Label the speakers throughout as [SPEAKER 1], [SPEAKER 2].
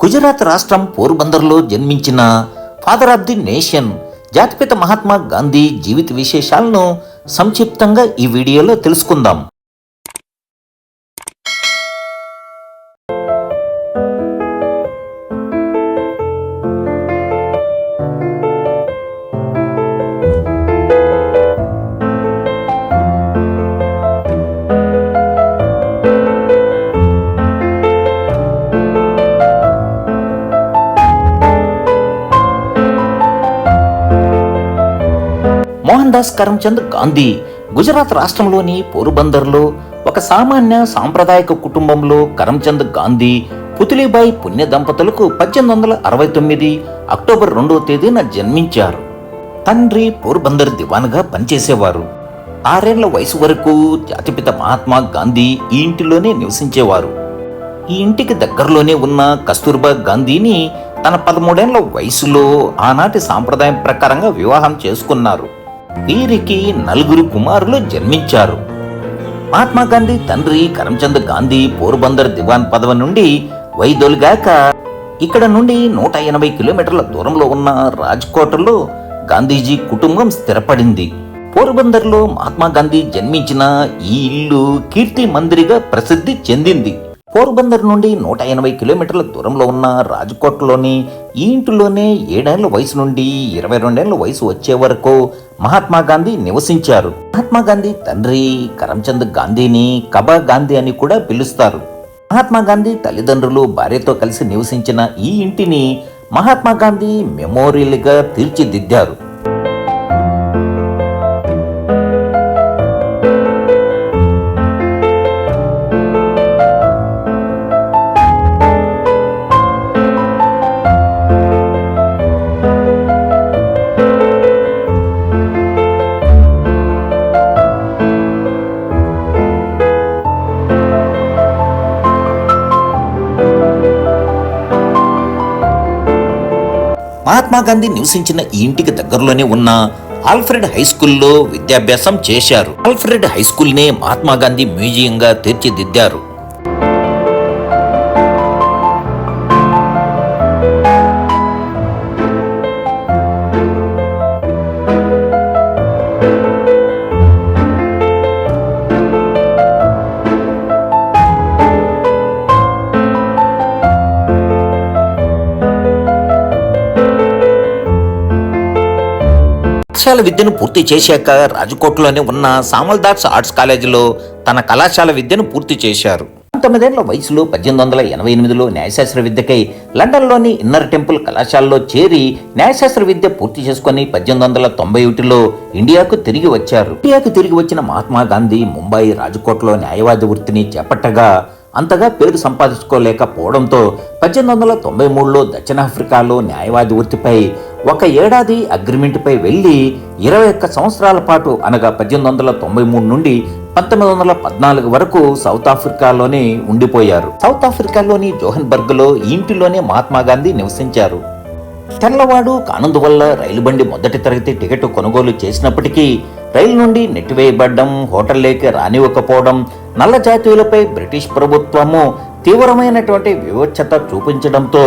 [SPEAKER 1] గుజరాత్ రాష్ట్రం పోర్బందర్లో జన్మించిన father of the nation జాతిపిత మహాత్మా గాంధీ జీవిత విశేషాలను సంక్షిప్తంగా ఈ వీడియోలో తెలుసుకుందాం. దాస్ కరమ్చంద్ గాంధీ గుజరాత్ రాష్ట్రంలోని పోరుబందర్లో ఒక సామాన్య సాంప్రదాయక కుటుంబంలో కరంచంద్ గాంధీ పుతులీబాయి పుణ్య దంపతులకు పద్దెనిమిది వందల అరవై తొమ్మిది అక్టోబర్ రెండవ తేదీన జన్మించారు. తండ్రి పోర్బందర్ దివాన్గా పనిచేసేవారు. ఆరేళ్ళ వయసు వరకు జాతిపిత మహాత్మా గాంధీ ఈ ఇంటిలోనే నివసించేవారు. ఈ ఇంటికి దగ్గరలోనే ఉన్న కస్తూర్బా గాంధీని తన పదమూడేళ్ళ వయసులో ఆనాటి సాంప్రదాయం ప్రకారంగా వివాహం చేసుకున్నారు. వీరికి నలుగురు కుమారులు జన్మించారు. మహాత్మా గాంధీ తండ్రి కరమ్చంద్ గాంధీ పోర్బందర్ దివాన్ పదవి నుండి వైదొలిగాక ఇక్కడ నుండి నూట ఎనభై కిలోమీటర్ల దూరంలో ఉన్న రాజ్కోటలో గాంధీజీ కుటుంబం స్థిరపడింది. పోర్బందర్లో మహాత్మా గాంధీ జన్మించిన ఈ ఇల్లు కీర్తి మందిరిగా ప్రసిద్ధి చెందింది. పోర్బందర్ నుండి నూట ఎనభై కిలోమీటర్ల దూరంలో ఉన్న రాజ్కోట్లోని ఈ ఇంటిలోనే ఏడేళ్ళ వయసు నుండి ఇరవై రెండేళ్ళ వయసు వచ్చే వరకు మహాత్మా గాంధీ నివసించారు. మహాత్మా గాంధీ తండ్రి కరమ్చంద్ గాంధీని కబా గాంధీ అని కూడా పిలుస్తారు. మహాత్మా గాంధీ తల్లిదండ్రులు భార్యతో కలిసి నివసించిన ఈ ఇంటిని మహాత్మా గాంధీ మెమోరియల్గా తీర్చిదిద్దారు. మహాత్మా గాంధీ నివసించిన ఈ ఇంటికి దగ్గరలోనే ఉన్న ఆల్ఫ్రెడ్ హై స్కూల్లో విద్యాభ్యాసం చేశారు. ఆల్ఫ్రెడ్ హై స్కూల్నే మహాత్మాగాంధీ మహాత్మా గాంధీ మ్యూజియంగా తీర్చిదిద్దారు. కళాశాల విద్యను పూర్తి చేశాక రాజకోట్లోనే ఉన్న సామల్దాస్ ఆర్ట్స్ కాలేజీలో తన కళాశాల విద్యను పూర్తి చేశారు. పంతొమ్మిదేళ్ళ వయసులో పద్దెనిమిది వందల ఎనభై ఎనిమిదిలో న్యాయశాస్త్ర విద్యకై లండన్లోని ఇన్నర్ టెంపుల్ కళాశాలలో చేరి న్యాయశాస్త్ర విద్య పూర్తి చేసుకుని పద్దెనిమిది వందల తొంభై ఒకటిలో ఇండియాకు తిరిగి వచ్చారు. ఇండియాకు తిరిగి వచ్చిన మహాత్మా గాంధీ ముంబై రాజకోట్లో న్యాయవాది వృత్తిని చేపట్టగా అంతగా పేరు సంపాదించుకోలేకపోవడంతో పద్దెనిమిది వందల తొంభై మూడులో దక్షిణాఫ్రికాలో న్యాయవాది వృత్తిపై ఒక ఏడాది అగ్రిమెంట్పై వెళ్ళి ఇరవై ఒక్క సంవత్సరాల పాటు అనగా పద్దెనిమిది వందల తొంభై మూడు నుండి పంతొమ్మిది వందల పద్నాలుగు వరకు సౌత్ ఆఫ్రికాలోనే ఉండిపోయారు. సౌత్ ఆఫ్రికాలోని జోహన్బర్గ్లో ఇంటిలోనే మహాత్మా గాంధీ నివసించారు. తెల్లవాడు కానందువల్ల రైలు బండి మొదటి తరగతి టికెట్ కొనుగోలు చేసినప్పటికీ రైలు నుండి నెట్టివేయబడ్డం హోటల్లోకి రానివ్వకపోవడం నల్ల జాతీయులపై బ్రిటిష్ ప్రభుత్వము తీవ్రమైనటువంటి వివక్షత చూపించడంతో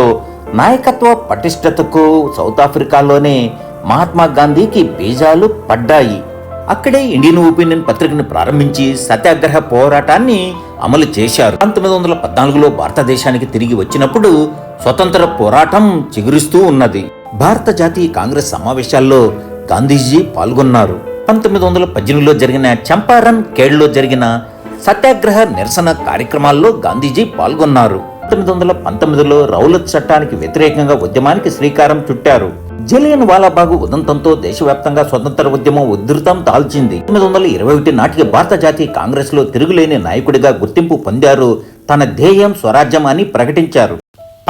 [SPEAKER 1] నాయకత్వ పటిష్టతకు సౌత్ ఆఫ్రికాలోనే మహాత్మా గాంధీకి బీజాలు పడ్డాయి. అక్కడే ఇండియన్ ఒపీనియన్ పత్రికను ప్రారంభించి సత్యాగ్రహ పోరాటాన్ని అమలు చేశారు. పంతొమ్మిది వందల పద్నాలుగులో భారతదేశానికి తిరిగి వచ్చినప్పుడు స్వతంత్ర పోరాటం చిగురిస్తూ ఉన్నది. భారత జాతీయ కాంగ్రెస్ సమావేశాల్లో గాంధీజీ పాల్గొన్నారు. పంతొమ్మిది వందల పద్దెనిమిదిలో జరిగిన చంపారన్ కేడ్లో జరిగిన సత్యాగ్రహ నిరసన కార్యక్రమాల్లో గాంధీజీ పాల్గొన్నారు. పంతొమ్మిది వందల పంతొమ్మిదిలో రౌలత్ చట్టానికి వ్యతిరేకంగా ఉద్యమానికి శ్రీకారం చుట్టారు. జలియన్ వాలాబాగు ఉదంతంతో దేశవ్యాప్తంగా స్వతంత్ర ఉద్యమం ఉధృతం దాల్చింది. తొమ్మిది వందల ఇరవై ఒకటి నాటికి భారత జాతీయ కాంగ్రెస్లో తిరుగులేని నాయకుడిగా గుర్తింపు పొందారు తన ధ్యేయం స్వరాజ్యం అని ప్రకటించారు.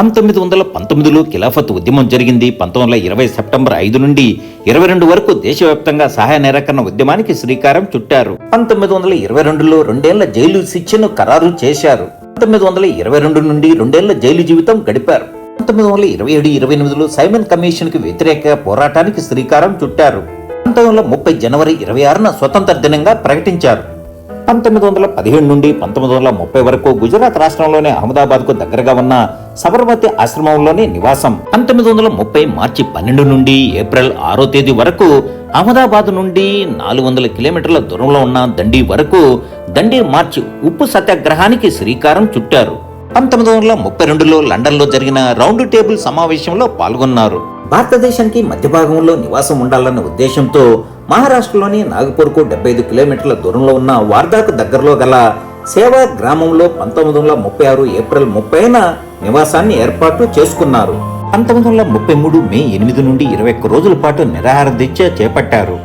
[SPEAKER 1] పంతొమ్మిది వందల పంతొమ్మిదిలో ఖిలాఫత్ ఉద్యమం జరిగింది. పంతొమ్మిది వందల ఇరవై సెప్టెంబర్ ఐదు నుండి ఇరవై రెండు వరకు దేశవ్యాప్తంగా సహాయ నిరాకరణ ఉద్యమానికి శ్రీకారం చుట్టారు. పంతొమ్మిది వందల ఇరవై రెండులో రెండేళ్ళ జైలు శిక్షను ఖరారు చేశారు. పంతొమ్మిది వందల ఇరవై రెండు నుండి రెండేళ్ళ జైలు జీవితం గడిపారు. పంతొమ్మిది వందల ఇరవై ఏడు ఇరవై ఎనిమిదిలో సైమన్ కమిషన్కి వ్యతిరేక పోరాటానికి శ్రీకారం చుట్టారు. పంతొమ్మిది వందల ముప్పై జనవరి ఇరవై ఆరున స్వతంత్ర దినంగా ప్రకటించారు. పంతొమ్మిది వందల పదిహేడు నుండి పంతొమ్మిది వందల ముప్పై వరకు గుజరాత్ రాష్ట్రంలోని అహ్మదాబాద్కు దగ్గరగా ఉన్న సబర్మతి ఆశ్రమంలోని నివాసం. పంతొమ్మిది వందల ముప్పై మార్చి పన్నెండు నుండి ఏప్రిల్ ఆరో తేదీ వరకు అహ్మదాబాద్ నుండి నాలుగు వందల కిలోమీటర్ల దూరంలో ఉన్న దండి వరకు దండి మార్చి ఉప్పు సత్యాగ్రహానికి శ్రీకారం చుట్టారు. పంతొమ్మిది వందల ముప్పై రెండులో లండన్లో జరిగిన రౌండ్ టేబుల్ సమావేశంలో పాల్గొన్నారు. భారతదేశానికి మధ్య భాగంలో నివాసం ఉండాలన్న ఉద్దేశంతో మహారాష్ట్రలోని నాగపూర్కు డెబ్బై ఐదు కిలోమీటర్ల దూరంలో ఉన్న వార్దాకు దగ్గరలో గల సేవా గ్రామంలో పంతొమ్మిది వందల ముప్పై ఆరు ఏప్రిల్ ముప్పైన నివాసాన్ని ఏర్పాటు చేసుకున్నారు. పంతొమ్మిది వందల ముప్పై మూడు మే ఎనిమిది నుండి ఇరవై ఒక్క రోజుల పాటు నిరాహార దీక్ష చేపట్టారు.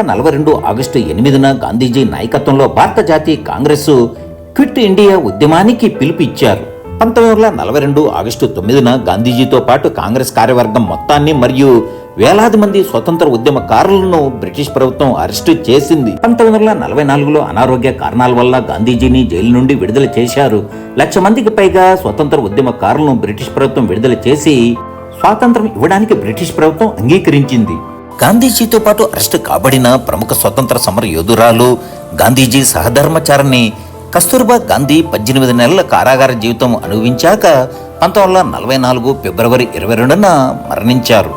[SPEAKER 1] నలభై రెండు ఆగస్టు ఎనిమిదిన గాంధీజీ నాయకత్వంలో భారత జాతీయ కాంగ్రెస్ క్విట్ ఇండియా ఉద్యమానికి పిలుపు ఇచ్చారు పంతొమ్మిది వందల నలభై రెండు ఆగస్టు తొమ్మిదిన గాంధీజీతో పాటు కాంగ్రెస్ కార్యవర్గం మొత్తాన్ని మరియు వేలాది మంది స్వతంత్ర ఉద్యమకారులను బ్రిటిష్ ప్రభుత్వం అరెస్టు చేసింది. పంతొమ్మిది వందల నలభై నాలుగులో అనారోగ్య కారణాల వల్ల గాంధీజీని జైలు నుండి విడుదల చేశారు. లక్ష మందికి పైగా స్వతంత్ర ఉద్యమకారులను బ్రిటిష్ ప్రభుత్వం విడుదల చేసి స్వాతంత్రం ఇవ్వడానికి బ్రిటిష్ ప్రభుత్వం అంగీకరించింది. గాంధీజీతో పాటు అరెస్టు కాబడిన ప్రముఖ స్వతంత్ర సమర యోధురాలు గాంధీజీ సహధర్మచారిణి కస్తూర్బా గాంధీ పద్దెనిమిది నెలల కారాగార జీవితం అనుభవించాక పంతొమ్మిది వందల నలభై నాలుగు ఫిబ్రవరి ఇరవై రెండున మరణించారు.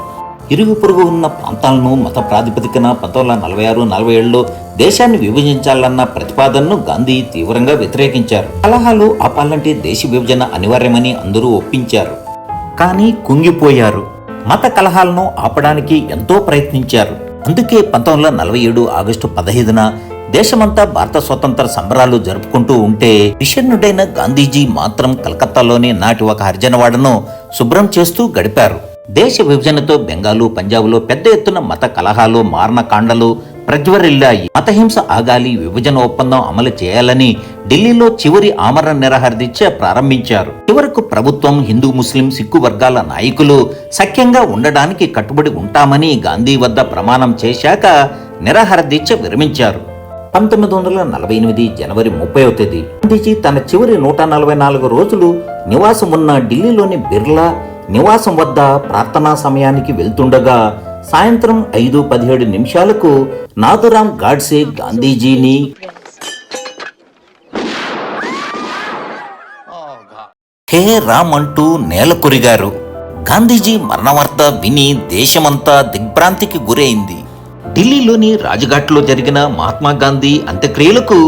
[SPEAKER 1] ఇరుగు పొరుగు ఉన్న ప్రాంతాలను మత ప్రాతిపదికన పంతొమ్మిది వందల నలభై ఆరు నలభై ఏడులో దేశాన్ని విభజించాలన్న ప్రతిపాదనను గాంధీ తీవ్రంగా వ్యతిరేకించారు. కలహాలు ఆపాలంటే దేశ విభజన అనివార్యమని అందరూ ఒప్పించారు. కానీ కుంగిపోయారు. మత కలహాలను ఆపడానికి ఎంతో ప్రయత్నించారు. అందుకే పంతొమ్మిది వందల నలభై ఏడు ఆగస్టు పదహైదున దేశమంతా భారత స్వతంత్ర సంబరాలు జరుపుకుంటూ ఉంటే విషణ్ణుడైన గాంధీజీ మాత్రం కలకత్తాలోని నాటి ఒక హరిజనవాడను శుభ్రం చేస్తూ గడిపారు. దేశ విభజనతో బెంగాలు పంజాబ్లో పెద్ద ఎత్తున మత కలహాలు మారణకాండలు ప్రజ్వరిల్లాయి. మతహింస ఆగాలి విభజన ఒప్పందం అమలు చేయాలని ఢిల్లీలో చివరి ఆమరణ నిరాహార దీక్ష ప్రారంభించారు. చివరకు ప్రభుత్వం హిందూ ముస్లిం సిక్కు వర్గాల నాయకులు సఖ్యంగా ఉండడానికి కట్టుబడి ఉంటామని గాంధీ వద్ద ప్రమాణం చేశాక నిరాహార దీక్ష విరమించారు. పంతొమ్మిది వందల నలభై ఎనిమిది జనవరి ముప్పై తేదీ గాంధీజీ తన చివరి నూట నలభై నాలుగు రోజులు నివాసం ఉన్న ఢిల్లీలోని బిర్లా నివాసం వద్ద ప్రార్థనా సమయానికి వెళ్తుండగా సాయంత్రం ఐదు పదిహేడు నిమిషాలకు నాథురాం గాడ్సే గాంధీజీని. హే రామ్ అంటూ నేల కొరిగారు గాంధీజీ మరణవార్త విని దేశమంతా దిగ్భ్రాంతికి గురైంది. ఢిల్లీలోని రాజఘాట్లో జరిగిన మహాత్మా గాంధీ అంత్యక్రియలకు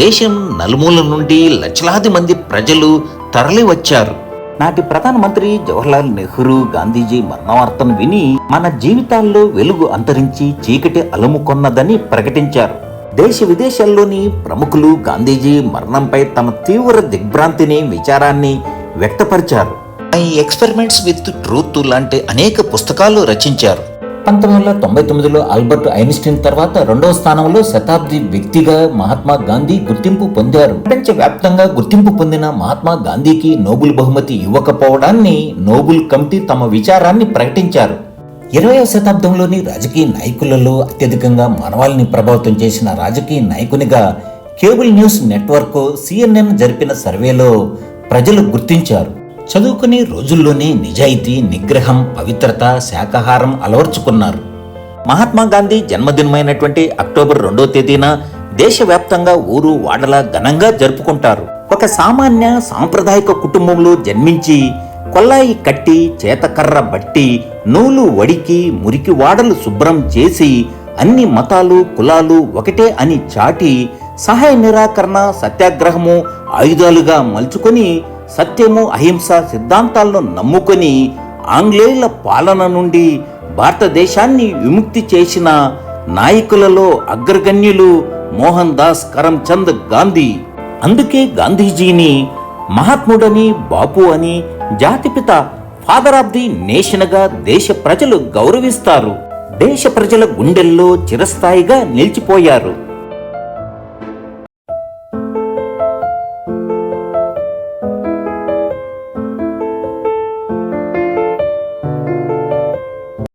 [SPEAKER 1] దేశం నలుమూల నుండి లక్షలాది మంది ప్రజలు తరలి వచ్చారు నాటి ప్రధానమంత్రి జవహర్లాల్ నెహ్రూ గాంధీజీ మరణవార్తను విని మన జీవితాల్లో వెలుగు అంతరించి చీకటి అలుముకొన్నదని ప్రకటించారు. దేశ విదేశాల్లోని ప్రముఖులు గాంధీజీ మరణంపై తమ తీవ్ర దిగ్భ్రాంతిని విచారాన్ని వ్యక్తపరిచారు. ఐ ఎక్స్పెరిమెంట్స్ విత్ ట్రూత్ లాంటి అనేక పుస్తకాలు రచించారు. పంతొమ్మిది వందల తొంభై తొమ్మిదిలో ఆల్బర్ట్ ఐన్స్టీన్ తర్వాత రెండవ స్థానంలో శతాబ్ది వ్యక్తిగా మహాత్మా గాంధీ గుర్తింపు పొందారు. ప్రపంచ వ్యాప్తంగా గుర్తింపు పొందిన మహాత్మా గాంధీకి నోబుల్ బహుమతి ఇవ్వకపోవడాన్ని నోబుల్ కమిటీ తమ విచారాన్ని ప్రకటించారు. ఇరవయవ శతాబ్దంలోని రాజకీయ నాయకులలో అత్యధికంగా మానవాళిని ప్రభావితం చేసిన రాజకీయ నాయకునిగా కేబుల్ న్యూస్ నెట్వర్క్ సిఎన్ఎన్ జరిపిన సర్వేలో ప్రజలు గుర్తించారు. చదువుకునే రోజుల్లోనే నిజాయితీ నిగ్రహం పవిత్రత శాకాహారం అలవర్చుకున్నారు. మహాత్మా గాంధీ జన్మదినమైనటువంటి అక్టోబర్ రెండో తేదీన దేశవ్యాప్తంగా ఊరు వాడల ఘనంగా జరుపుకుంటారు. ఒక సామాన్య సాంప్రదాయక కుటుంబంలో జన్మించి కొల్లాయి కట్టి చేతకర్ర బట్టి నూలు వడికి మురికి వాడలు శుభ్రం చేసి అన్ని మతాలు కులాలు ఒకటే అని చాటి సహాయ నిరాకరణ సత్యాగ్రహము ఆయుధాలుగా మలుచుకొని సత్యము అహింస సిద్ధాంతాలను నమ్ముకొని ఆంగ్లేయుల పాలన నుండి భారతదేశాన్ని విముక్తి చేసిన నాయకులలో అగ్రగణ్యులు మోహన్ దాస్ కరంచంద్ గాంధీ. అందుకే గాంధీజీని మహాత్ముడని బాపు అని జాతిపిత ఫాదర్ ఆఫ్ ది నేషన్గా దేశ ప్రజలు గౌరవిస్తారు. దేశ ప్రజల గుండెల్లో చిరస్థాయిగా నిలిచిపోయారు.